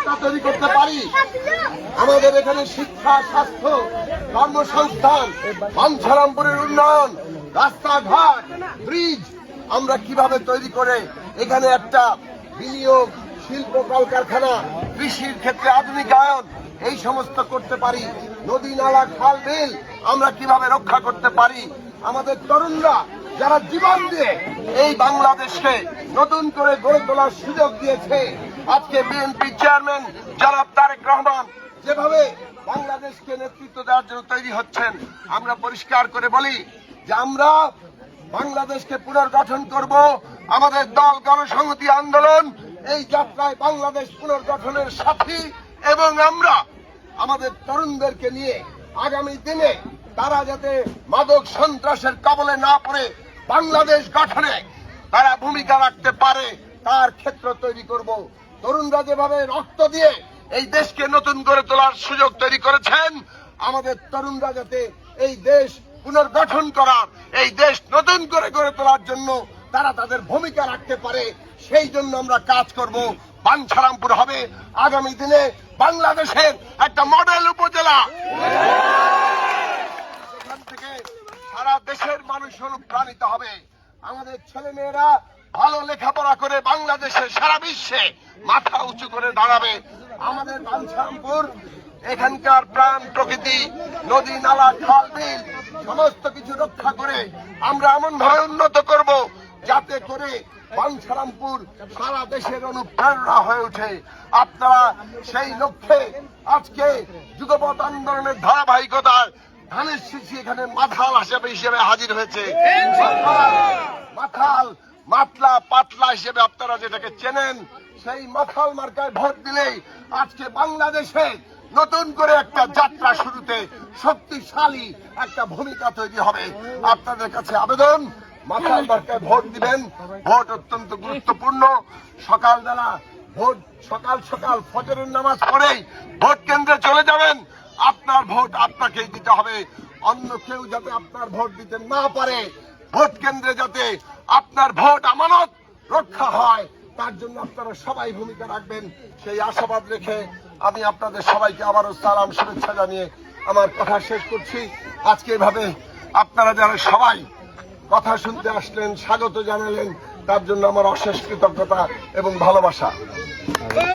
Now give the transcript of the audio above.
যাত্রা তৈরি করতে পারি। আমাদের এখানে শিক্ষা, স্বাস্থ্য, কর্মসংস্থান, বাঞ্ছারামপুরের উন্নয়ন, রাস্তাঘাট, ব্রিজ, আমরা কীভাবে তৈরি করে এখানে একটা বিনিয়োগ শিল্প কলকারখানা, কৃষির ক্ষেত্রে আধুনিকায়ন, এই সমস্ত করতে পারি। নদী, নালা, খাল, বিল আমরা কীভাবে রক্ষা করতে পারি? আমাদের তরুণরা যারা জীবন দিয়ে এই বাংলাদেশকে নতুন করে গড়ে তোলার সুযোগ দিয়েছে আজকে বিএনপি চেয়ারম্যান জনাব তারেক রহমান যেভাবে বাংলাদেশকে নেতৃত্ব দেওয়ার জন্য তৈরি হচ্ছেন, আমরা পরিষ্কার করে বলি যে আমরা বাংলাদেশকে পুনর্গঠন করব। আমাদের দল গণসংহতি আন্দোলন, এই যাত্রায় বাংলাদেশ পুনর্গঠনের সাথী এবং আমরা আমাদের তরুণদেরকে নিয়ে আগামী দিনে তারা যাতে মাদক সন্ত্রাসের কবলে না পড়ে বাংলাদেশ গঠনে তারা ভূমিকা রাখতে পারে, তার ক্ষেত্র তৈরি করব। তরুণরা যেভাবে রক্ত দিয়ে এই দেশকে নতুন করে তোলার সুযোগ তৈরি করেছেন, আমাদের তরুণরা যাতে এই দেশ পুনর্গঠন করার, এই দেশ নতুন করে গড়ে তোলার জন্য তারা তাদের ভূমিকা রাখতে পারে, সেই জন্য আমরা কাজ করব। বাঞ্ছারামপুর হবে আগামী দিনে বাংলাদেশের একটা মডেল উপজেলা। সেখান থেকে সারা দেশের মানুষ অনুপ্রাণিত হবে। আমাদের ছেলে মেয়েরা ভালো লেখাপড়া করে বাংলাদেশে সারা বিশ্বে মাথা উঁচু করে দাঁড়াবে। আমাদের বাঞ্ছারামপুর এখানকার প্রাণ প্রকৃতি নদী নালা খাল বিল সমস্ত কিছু রক্ষা করে আমরা এমন ভাবে উন্নত করব যাতে করে বাঞ্ছারামপুর সারা দেশের অনুপ্রেরণা হয়ে ওঠে। আপনারা সেই লক্ষ্যে আজকে যুগপথ আন্দোলনের ধারাবাহিকতায় ধানের শিশি এখানে মাথাল হিসেবে হিসেবে হাজির হয়েছে। মাথাল মাতলা পাতলা হিসেবে আপনারা যেটাকে চেনেন, সেই মাথাল মার্কায় ভোট দিলেই আজকে বাংলাদেশে নতুন করে একটা যাত্রা শুরুতে শক্তিশালী একটা ভূমিকা তৈরি হবে। আপনাদের কাছে আবেদন, মাথাল মার্কায় ভোট দিবেন। ভোট অত্যন্ত গুরুত্বপূর্ণ। সকালবেলা ভোট, সকাল সকাল ফজরের নামাজ পড়েই ভোট কেন্দ্রে চলে যাবেন। আপনার ভোট আপনাকেই দিতে হবে। অন্য কেউ যাতে আপনার ভোট দিতে না পারে, ভোট কেন্দ্রে যাতে আপনার ভোট আমানত রক্ষা হয়। তার জন্য আপনারা সবাই ভূমিকা রাখবেন। সেই আশাবাদ রেখে আমি আপনাদের সবাইকে আবারও সালাম, শুভেচ্ছা জানিয়ে আমার কথা শেষ করছি। আজকে এভাবে আপনারা যারা সবাই কথা শুনতে আসলেন, স্বাগত জানালেন, তার জন্য আমার অশেষ কৃতজ্ঞতা এবং ভালোবাসা।